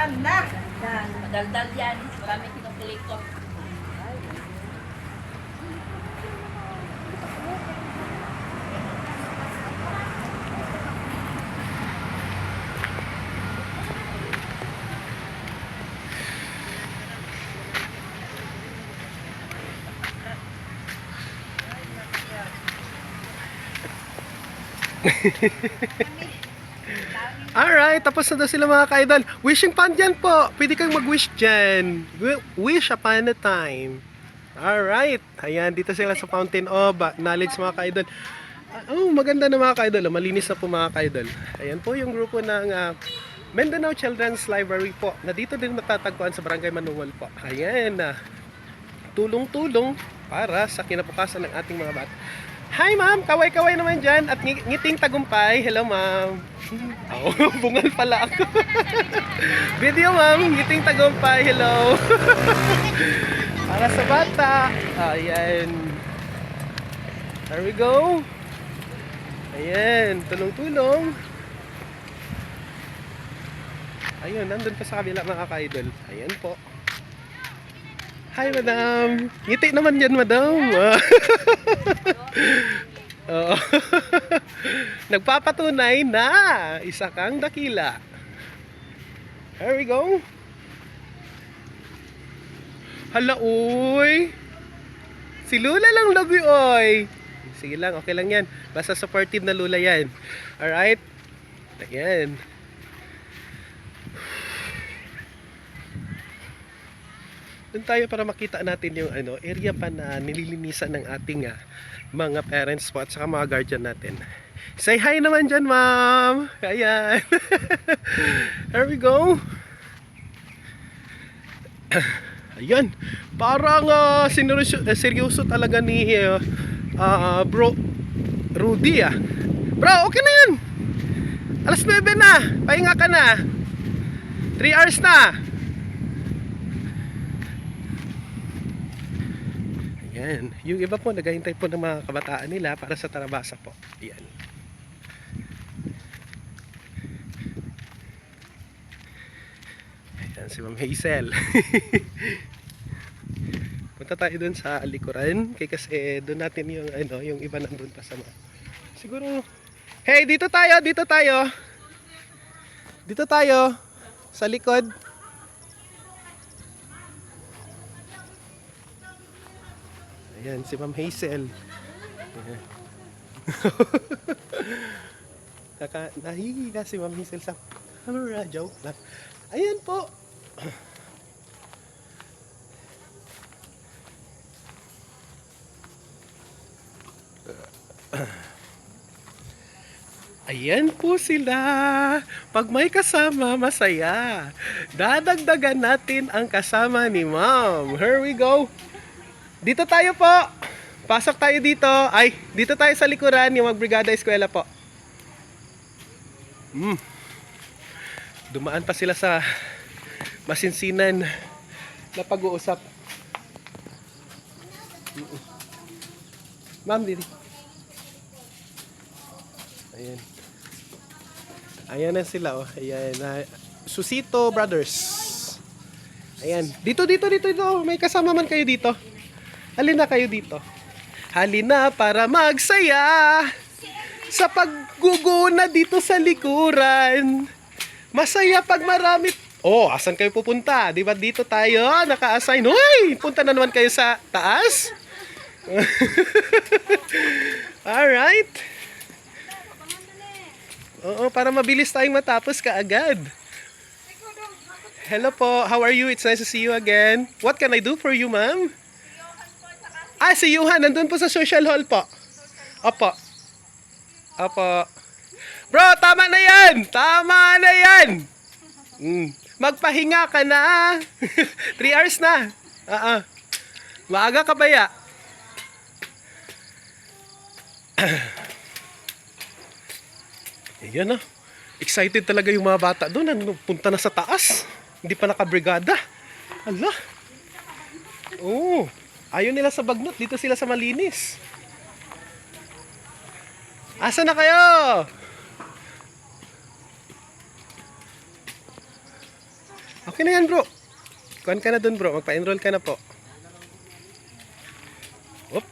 Yan na. Yan, madaldal yan. Marami kinukulikot. Alright, tapos na sila mga ka-idol. Wishing pan dyan po. Pwede kang mag-wish dyan. Wi- Wish upon a time. Alright. Ayan, dito sila sa Fountain of Knowledge mga ka-idol. Ah, Oh, maganda na mga ka-idol. oh. Malinis na po mga ka-idol. Ayan po yung grupo ng ah, Mindanao Children's Library po. Na dito din matatagpuan sa Barangay Manuwal po. Ayan na. tulong-tulong para sa kinabukasan ng ating mga bata. Hi ma'am, kaway-kaway naman dyan at ng- ngiting tagumpay. Hello ma'am. Oh, bungal pala ako. Video ma'am, ngiting tagumpay. Hello. para sa bata. Ayan. There we go. Ayan, tulong-tulong. Ayun, nandun pa sa kabila mga ka-idol. Ayan po. Hi, madam. Ngiti naman yan, madam. Oo. Nagpapatunay na isa kang dakila. There we go. Hala, uy. Si Lula lang you, oy. Sige lang, okay lang yan. Basta supportive na Lula yan. Alright? Ayan. Doon tayo para makita natin yung ano, area pa na nililinisan ng ating ah, mga parents po at saka mga guardian natin. Say hi naman dyan, ma'am! Ayan! There we go! Ayan! Parang uh, seryoso, eh, seryoso talaga ni uh, ah, bro Rudy ah. Bro, okay na yan! Alas 9 na! Pahinga ka na! 3 hours na! Ayan. Yung iba po, naghahintay po ng mga kabataan nila para sa tarabasa po. Ayan. Ayan si Ma'am Hazel. Punta tayo dun sa likuran. Kaya kasi doon natin yung, ano, yung iba nandun pa sa mga. Siguro, hey, dito tayo, dito tayo. Dito tayo. Sa likod. Ayan, si Ma'am Hazel. Ayan. Naka, nahihiga si Ma'am Hazel sa camera. Joke lang. Ayan po. Ayan po sila. Pag may kasama, masaya. Dadagdagan natin ang kasama ni Ma'am. Here we go. Dito tayo po. Pasok tayo dito. Ay, dito tayo sa likuran, yung magbrigada eskwela po. Hmm. Dumaan pa sila sa masinsinan na pag-uusap. Ma'am, didi. Ayan. Ayan na sila, oh. Ayan. na Susito Brothers. Ayan. Dito, dito, dito, dito. May kasama man kayo dito. Halina kayo dito. Halina para magsaya sa pagguguna dito sa likuran. Masaya pag marami... Oh, asan kayo pupunta? Di ba dito tayo naka-assign? Hoy, punta na naman kayo sa taas. Alright. Oo, para mabilis tayong matapos kaagad. Hello po, how are you? It's nice to see you again. What can I do for you, ma'am? Ah, si Yuhan, nandun po sa social hall po. Opo. Opo. Bro, tama na yan! Tama na yan! Mm. Magpahinga ka na. 3 hours na. Oo. Maaga ka ba ya? Ayan na. Excited talaga yung mga bata doon. Ano, punta na sa taas. Hindi pa nakabrigada. Ala. Oo. Ayaw nila sa bagnot. Dito sila sa malinis. Asa na kayo? Okay na yan, bro. Kuhan ka na dun, bro. Magpa-enroll ka na po. Oop.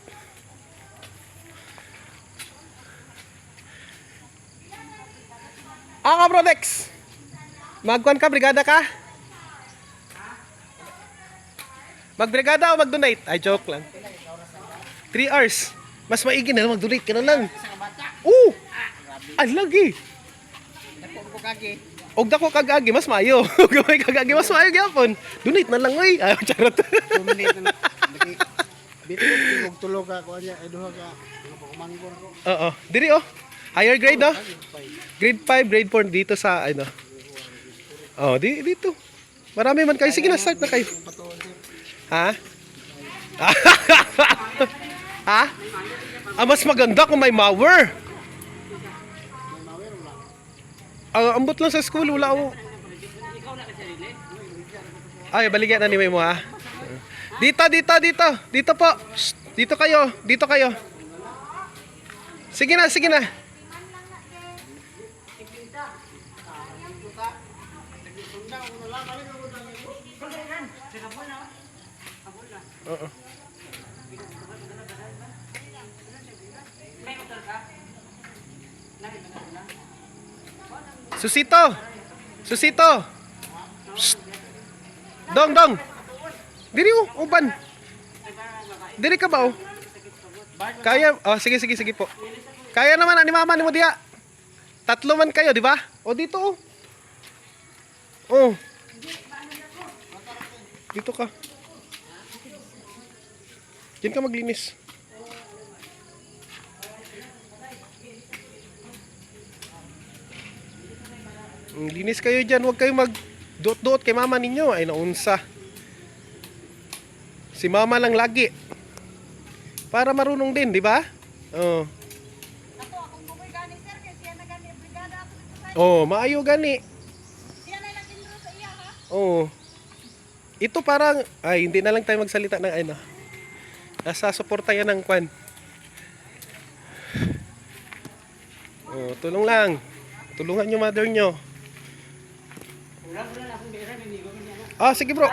Ah, ka, bro, Dex. Magkuhan ka, brigada ka? Magbrigada o mag-donate? Ay, joke lang. 3 hours. Mas maigi na lang mag-donate ka na lang. Oo! Ay, lagi. Og dako kagagi mas maayo. Gamay kagagi mas maayo gyapon. Donate na lang oy. Ay charot. Minutes na. Lagi. Bito ko tingog tulo ka ko niya, ay duha ka. Mga pakumango na ko. Oo. Diri oh. Higher grade oh. Grade 5, grade 4 dito sa ano. Oh, di dito. Marami man kayo. Sige na, start na kayo. Ha? ha? Ah, mas maganda kung may mower. Ah, ambot lang sa school, wala ako. Ay, baligyan na ni mo ha. Dito, dito, dito. Dito po. Shh, Dito kayo. Dito kayo. Sige na, sige na. Oo. Susito! Susito! Shh. Dong, dong! Diri oh, uban. Diri ka ba oh? Kaya, oh sige sige sige po. Kaya naman ani mama ni mo diha. Tatlo man kayo, di ba? O dito oh. Oh. Dito ka. Diyan ka maglinis. Linis kayo dyan. Huwag kayo mag duot-duot kay mama ninyo. Ay naunsa. Si mama lang lagi. Para marunong din, di ba? Oh. Dito sa Oh, maayo gani. Oo. Ito parang, ay, hindi na lang tayo magsalita ng ano. Nasa suporta yan ng kwan. Oh, tulong lang. Tulungan nyo mother nyo. Ah, sige bro.